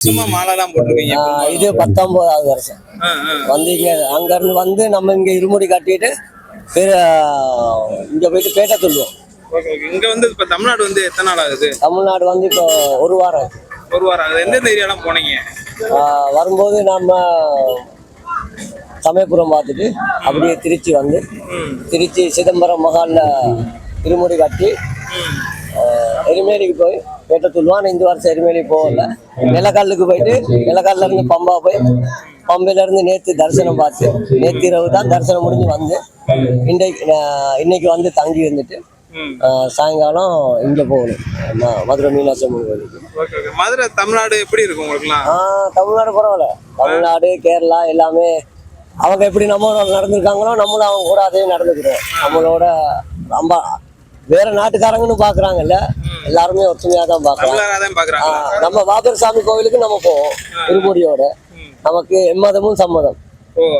சும்மா போட்டிருக்கீங்க ஆஹ் இது பத்தொன்பதாவது வருஷம். வந்து இங்க அங்க இருந்து வந்து நம்ம இங்க இருமுடி கட்டிட்டு இங்க போயிட்டு பேட்டை சொல்லுவோம் இங்க வந்து இப்ப தமிழ்நாடு வந்து எத்தனை நாள் ஆகுது? தமிழ்நாடு வந்து இப்போ ஒரு வாரம். ஒரு வாரம் ஆகுது. எந்தெந்த ஏரியாலாம் போனீங்க? வரும்போது நம்ம சமயபுரம் பார்த்துட்டு அப்படியே திருச்சி வந்து திருச்சி சிதம்பரம் மகால்ல இருமுடி கட்டி எருமேலிக்கு போய் பேட்டை சொல்லுவான் இந்த வருஷம் எருமேலி போகல. நிலக்கல்லுக்கு போயிட்டு நிலக்கல்ல இருந்து பம்பா போய் பம்பையில இருந்து நேத்து தரிசனம் பார்த்து நேத்து இரவு தான் தரிசனம் முடிஞ்சு வந்து இன்றைக்கு இன்னைக்கு வந்து தங்கி இருந்துட்டு சாயங்காலம் இங்க போகணும். மதுரை மீனாட்சி அம்மன் கோயிலுக்கு. Okay okay. மதுரை தமிழ்நாடு எப்படி இருக்கு உங்களுக்குலாம்? ஆஹ் தமிழ்நாடு பரவாயில்ல. தமிழ்நாடு கேரளா எல்லாமே அவங்க எப்படி நம்மளோட நடந்திருக்காங்களோ நம்மளும் அவங்க கூட அதே நடந்துக்கிறோம். நம்மளோட ரொம்ப வேற நாட்டுக்காரங்கன்னு பாக்குறாங்கல்ல. எல்லாருமே ஒற்றுமையா தான் பாக்குறாங்க. நம்ம பாபர் சாமி கோவிலுக்கு நம்ம போவோம் இருமுடியோட நமக்கு எம்மதமும் சம்மதம்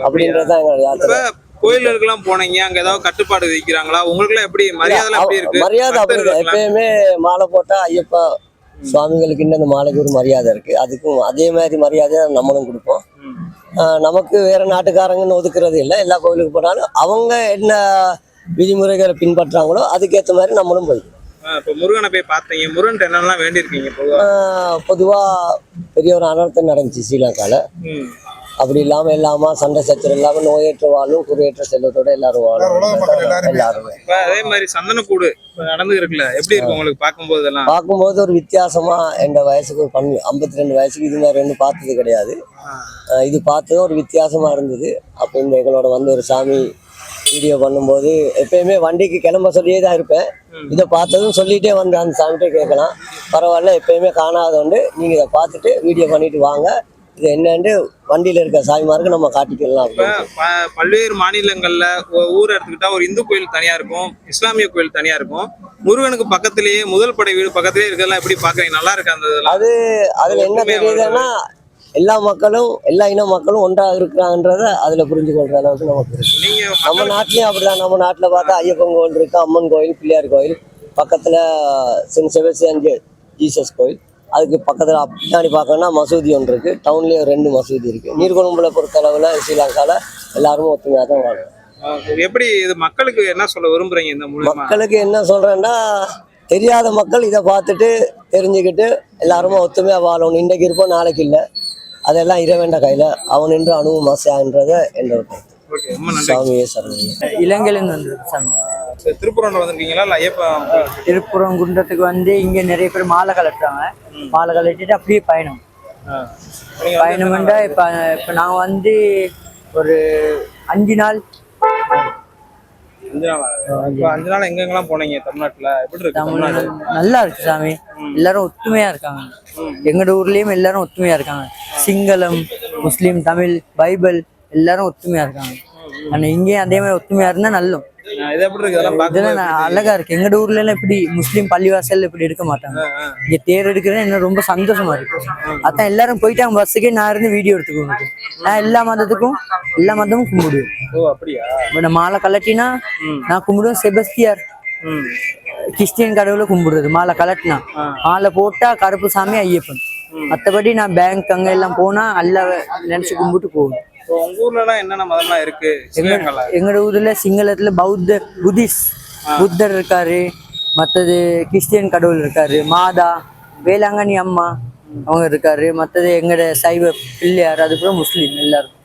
அப்படின்றதுதான் எங்களோட யாத்திரை இப்ப கோயிலுக்கெல்லாம் போனீங்க அங்க ஏதாவது கட்டுப்பாடு விதிக்கிறாங்களா உங்களுக்குலாம் எப்படி மரியாதை இருக்கு? மரியாதை? எப்பயுமே மாலை போட்டா ஐயப்பா சுவாமிகளுக்கு இன்னும் அந்த மாலைக்கு ஒரு மரியாதை இருக்கு. அதுக்கும் அதே மாதிரி மரியாதையை நம்மளும் கொடுப்போம். நமக்கு வேற நாட்டுக்காரங்கன்னு ஒதுக்குறது இல்லை. எல்லா கோவிலுக்கு போனாலும் அவங்க என்ன விதிமுறைகளை பின்பற்றாங்களோ அதுக்கேற்ற மாதிரி நம்மளும் போய்க்கணும் ஆ, இப்ப முருகனை போய் பார்த்தீங்க. முருகன் என்னெல்லாம் வேண்டியிருக்கீங்க பொதுவா? ஆஹ் பொதுவா பெரிய ஒரு அனர்த்தம் நடந்துச்சு ஸ்ரீலங்கால ம். அப்படி இல்லாம இல்லாம சண்டை சச்சரவு இல்லாம நோயற்ற வாழும் குறையற்ற செல்வத்தோட எல்லாரும் வாழும். எல்லாருமே அதே மாதிரி சந்தனக்கூடு நடந்து இருக்குல்ல எப்படி இருக்கு உங்களுக்கு பார்க்கும்போது பார்க்கும்போது ஒரு வித்தியாசமா எந்த வயசுக்கு பண்ணி ஐம்பத்தி ரெண்டு வயசுக்கு இது மாதிரி ரெண்டு பார்த்தது கிடையாது. ஆஹ் இது பார்த்ததும் ஒரு வித்தியாசமா இருந்தது. அப்போ இந்த எங்களோட வந்து ஒரு சாமி வீடியோ பண்ணும்போது எப்பயுமே வண்டிக்கு கிளம்ப சொல்லியே தான் இருப்பேன். இதை பார்த்ததும் சொல்லிட்டே வந்து அந்த சாமிகிட்ட கேட்கலாம். பரவாயில்ல எப்பயுமே காணாதவண்டு நீங்க இதை பார்த்துட்டு வீடியோ பண்ணிட்டு வாங்க. இது என்னன்னு வண்டியில இருக்க சாமிமாருக்கு நம்ம காட்டிக்கலாம் பல்வேறு மாநிலங்கள்ல ஊர் எடுத்துக்கிட்டா ஒரு இந்து கோயில் தனியா இருக்கும் இஸ்லாமிய கோயில் தனியா இருக்கும். முருகனுக்கு பக்கத்திலேயே முதல் படை வீடு பக்கத்திலேயே இருக்கிறதெல்லாம் எப்படி பாக்குறீங்க? நல்லா இருக்கு அந்த அது அதுல என்ன தெரியுதுன்னா எல்லா மக்களும் எல்லா இன மக்களும் ஒன்றாக இருக்கிறாங்கன்றத அதுல புரிஞ்சு கொள்ற அளவுக்கு நமக்கு நம்ம நாட்டிலயும் அப்படிதான். நம்ம நாட்டுல பார்த்தா ஐயப்பன் கோயில் இருக்கு அம்மன் கோயில் பிள்ளையார் கோயில் பக்கத்துல சென்ட் செபஸ்டியன் ஜீசஸ் கோயில் அதுக்கு பக்கத்துல பின்னாடி பார்க்கணும்னா மசூதி ஒன்று இருக்கு. டவுன்லயே ரெண்டு மசூதி இருக்கு. நீர்கொழும்புல பொறுத்த அளவுல ஸ்ரீலங்கால எல்லாரும் ஒத்துமையா தான் வாழும். எப்படி இது மக்களுக்கு என்ன சொல்ல விரும்புறீங்க இந்த மக்களுக்கு என்ன சொல்றேன்னா தெரியாத மக்கள் இதை பார்த்துட்டு தெரிஞ்சுக்கிட்டு எல்லாருமே ஒத்துமையா வாழணும். இன்றைக்கு இருப்போம் நாளைக்கு இல்லை. அதெல்லாம் இறைவன்ற கையில அவன் என்று அணுவும் ரொம்ப நன்றி. சாமியே சரணம். இலங்கையிலேருந்து வந்திருக்கு சாமி. சரி, திருப்பூரம்ல வந்திருக்கீங்களா? இல்ல ஐயப்பன் திருப்புறம் குன்றத்துக்கு வந்து இங்க நிறைய பேர் மாலை கலட்டுறாங்க மாலை கலட்டிட்டு அப்படியே பயணம். பயணம்ண்டா இப்ப இப்ப நான் வந்து ஒரு அஞ்சு நாள் அஞ்சு நாள்? அஞ்சு நாள் எங்கெங்கெல்லாம் போனீங்க? தமிழ்நாட்டுல? எப்படி இருக்கு தமிழ்நாடு நல்லா இருக்கு சாமி. எல்லாரும் ஒத்துமையா இருக்காங்க. எங்கட ஊர்லயும் எல்லாரும் ஒத்துமையா இருக்காங்க. சிங்களம் முஸ்லீம் தமிழ் பைபிள் எல்லாரும் ஒத்துமையா இருக்காங்க. ஆனா இங்கேயும் அதே மாதிரி ஒத்துமையா இருந்தா நல்லம். இது எப்படி இருக்கு? இதெல்லாம் இதெல்லாம் பார்க்கும்போது நான் அழகா இருக்கு. எங்கட ஊர்ல எல்லாம் இப்படி முஸ்லீம் பள்ளிவாசல் இப்படி இருக்க மாட்டாங்க. இங்க தேர் எடுக்கிறது என்ன ரொம்ப சந்தோஷமா இருக்கு. அதான் எல்லாரும் போயிட்டாங்க. பஸ்ஸுக்கே நான் இருந்து வீடியோ எடுத்துக்கோங்க. நான் எல்லா மதத்துக்கும் எல்லா மதமும் கும்பிடுவேன். ஓ அப்படியா? இப்ப நான் மாலை கலட்டினா நான் கும்பிடுவேன். செபஸ்தியார் கிறிஸ்டியன் கடவுளை கும்பிடுறது மாலை கலட்டினா மாலை போட்டா கருப்பு சாமி ஐயப்பன் மத்தபடி நான் பேங்க் அங்க எல்லாம் போனா அல்ல நினைச்சு கும்பிட்டு போவேன். இப்போ உங்க ஊர்ல எல்லாம் என்னென்ன மதம்லாம் இருக்கு? ஸ்ரீலங்கால எங்களோட ஊர்ல சிங்களத்துல பௌத்த புத்திஸ்ட் புத்தர் இருக்காரு. மத்தது கிறிஸ்டியன் கடவுள் இருக்காரு. மாதா வேளாங்கண்ணி அம்மா அவங்க இருக்காரு. மத்தது எங்கட சைவ பிள்ளையார் அதுக்கப்புறம் முஸ்லீம் எல்லாரும்.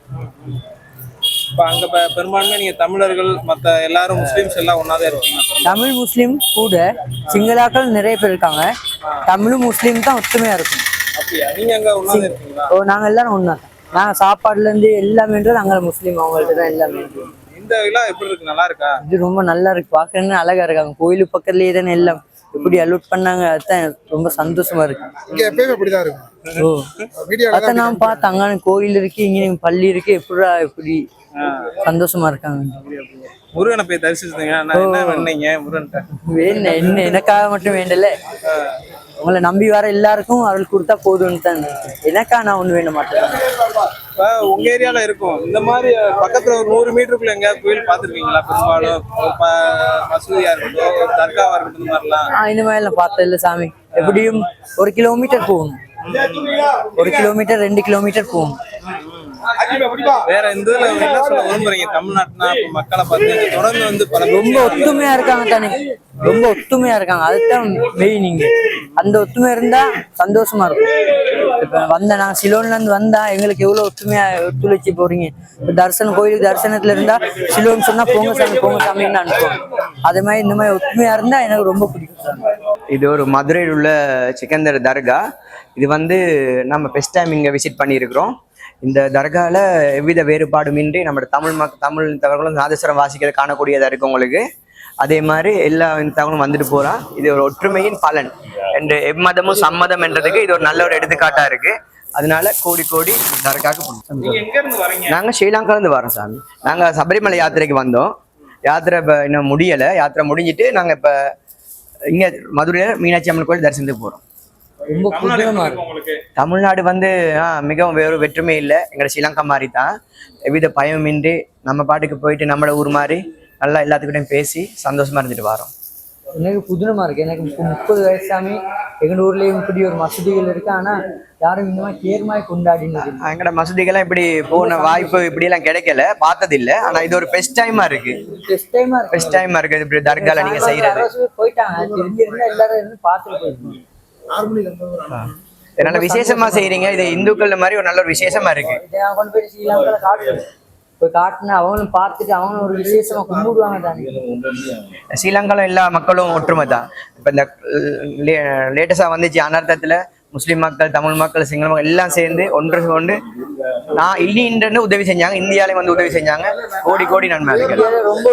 இப்ப அங்க பெரும்பான்மை நீங்க தமிழர்கள் மத்த எல்லாரும் முஸ்லிம்ஸ் எல்லாம் ஒன்னாதான் இருக்கீங்க தமிழ் முஸ்லீம் கூட சிங்களாக்கள் நிறைய பேர் இருக்காங்க. தமிழும் முஸ்லீம் தான் ஒத்துமையா இருக்கும். அப்படியா? நீங்க அங்க ஒன்னாதான் இருக்கீங்களா ஓ நாங்க எல்லாரும் நாங்க சாப்பாடுல இருந்து எல்லாமேன்றது அங்க முஸ்லீம் அவங்கள்ட்ட தான் எல்லாமே இந்த விழா எப்படி இருக்கு? நல்லா இருக்கா? இது ரொம்ப நல்லா இருக்கு. பாக்குறதுன்னு அழகா இருக்காங்க கோயிலு பக்கத்துலயே தானே எல்லாம். எப்படி அலோட் பண்ணாங்க அதுதான் ரொம்ப சந்தோஷமா இருக்கு. இங்க எப்பயுமே அப்படிதான் இருக்கும். ஓ. வீடியோ அதான் நான் பார்த்தேன். அங்க கோயில் இருக்கு இங்க பள்ளி இருக்கு. எப்படா இப்படி சந்தோஷமா இருக்காங்க. முருகனை போய் தரிசிச்சீங்க நான் என்ன பண்ணீங்க என்ன எனக்காக மட்டும் வேண்டல. உங்களை நம்பி வர எல்லாருக்கும் அருள் கொடுத்தா போதும்னு தான் எனக்கா நான் ஒண்ணு வேண்ட மாட்டேன். உங்க ஏரியால இருக்கும். இந்த மாதிரி பக்கத்துல ஒரு நூறு மீட்டருக்குள்ள எங்கேயாவது கோயில் பார்த்திருக்கீங்களா? பெரும்பாலும் மசூதியா இருக்கட்டும் தர்காவா இருக்கட்டும் இந்த மாதிரிலாம். இந்த மாதிரி எல்லாம் பார்த்தது இல்ல சாமி. எப்படியும் ஒரு கிலோமீட்டர் போகணும். ஒரு கிலோமீட்டர் ரெண்டு கிலோமீட்டர் போகும் வேற இந்த இதுல என்ன சொல்ல விரும்புறீங்க? தமிழ்நாட்டுனா மக்களை பார்த்து தொடர்ந்து வந்து பல ரொம்ப ஒத்துமையா இருக்காங்க தானே? ரொம்ப ஒத்துமையா இருக்காங்க. அதுதான் மெயின் இங்க. அந்த ஒத்துமை இருந்தா சந்தோஷமா இருக்கும். இப்ப வந்த நான் சிலோன்ல இருந்து வந்தா எங்களுக்கு எவ்வளவு ஒத்துமையா ஒத்துழைச்சு போறீங்க? இப்ப தரிசனம் கோயிலுக்கு தரிசனத்துல இருந்தா சிலோன் சொன்னா போங்க சாமி போங்க சாமின்னு அனுப்புவோம். அதே மாதிரி இந்த மாதிரி ஒத்துமையா இருந்தா எனக்கு ரொம்ப பிடிக்கும் இது ஒரு மதுரையில் உள்ள சிக்கந்தர் தர்கா. இது வந்து நம்ம ஃபஸ்ட் டைம் இங்கே விசிட் பண்ணியிருக்கிறோம். இந்த தர்காவில் எவ்வித வேறுபாடுமின்றி நம்ம தமிழ் மக் தமிழ் தவறுகளும் நாதஸ்வரம் வாசிக்கிறத காணக்கூடியதாக இருக்கு உங்களுக்கு. அதே மாதிரி எல்லா தகவலும் வந்துட்டு போகலாம் இது ஒரு ஒற்றுமையின் பலன் என்று எம்மதமும் சம்மதம் என்றதுக்கு இது ஒரு நல்ல ஒரு எடுத்துக்காட்டாக இருக்கு. அதனால கோடி கோடி தர்காக்கு நீங்க ஸ்ரீலங்காலேருந்து வரோம் சாமி நாங்கள் சபரிமலை யாத்திரைக்கு வந்தோம். யாத்திரை இப்போ இன்னும் முடியலை. யாத்திரை முடிஞ்சிட்டு நாங்கள் இப்போ இங்கே மதுரையில் மீனாட்சி அம்மன் கோயில் தரிசனத்துக்கு போகிறோம் ரொம்ப தமிழ்நாடு புதுமா எப்படி இருக்கு இருக்கு உங்களுக்கு? தமிழ்நாடு வந்து மிகவும் வேறு வெற்றுமை இல்லை. எங்களை ஸ்ரீலங்கா மாதிரி தான் எவ்வித பயமின்றி நம்ம பாட்டுக்கு போயிட்டு நம்மளோட ஊர் மாதிரி நல்லா எல்லாத்துக்கிட்டையும் பேசி சந்தோஷமா இருந்துட்டு வரோம். எனக்கு புதுனமா இருக்கு. எனக்கு முப்பது வயசாமி எங்க ஊர்லயும் இப்படி ஒரு மசூதிகள் இருக்கு. ஆனா யாரும் இந்த மாதிரி கேர்மாய் கொண்டாடினது இல்லை. எங்களோட மசூதிகள்லாம் இப்படி போன வாய்ப்பு இப்படியெல்லாம் கிடைக்கல. பார்த்ததில்ல. ஆனா இது ஒரு பெஸ்ட் டைமா இருக்கு. ஆ இருக்கு. பெஸ்ட் டைமா இருக்கு. இப்படி தர்கால நீங்க செய்யறது. யாராவது பேர் போயிட்டாங்க. தெரிஞ்சிருந்தா எல்லாரும் இருந்து பார்த்துட்டு போயிருக்கோம் நல்ல விசேஷமா செய்றீங்க? இது இந்துக்கள் மாதிரி ஒரு நல்ல ஒரு விசேஷமா இருக்கு. கொண்டு போய் ஸ்ரீலங்கால காட்டுறேன் போய் காட்டினா அவங்களும் பார்த்துட்டு அவங்களும் ஒரு விசேஷமா கும்பிடுவாங்க தானே. ஸ்ரீலங்கால எல்லா மக்களும் ஒற்றுமை தான் இப்போ இந்த லேட்டஸ்டாக வந்துச்சு அனர்த்தத்தில் முஸ்லீம் மக்கள் தமிழ் மக்கள் சிங்கள மக்கள் எல்லாம் சேர்ந்து ஒன்று கொண்டு நான் இல்லின்றன்னு உதவி செஞ்சாங்க. இந்தியாலையும் வந்து உதவி செஞ்சாங்க. கோடி கோடி நன்மை ரொம்ப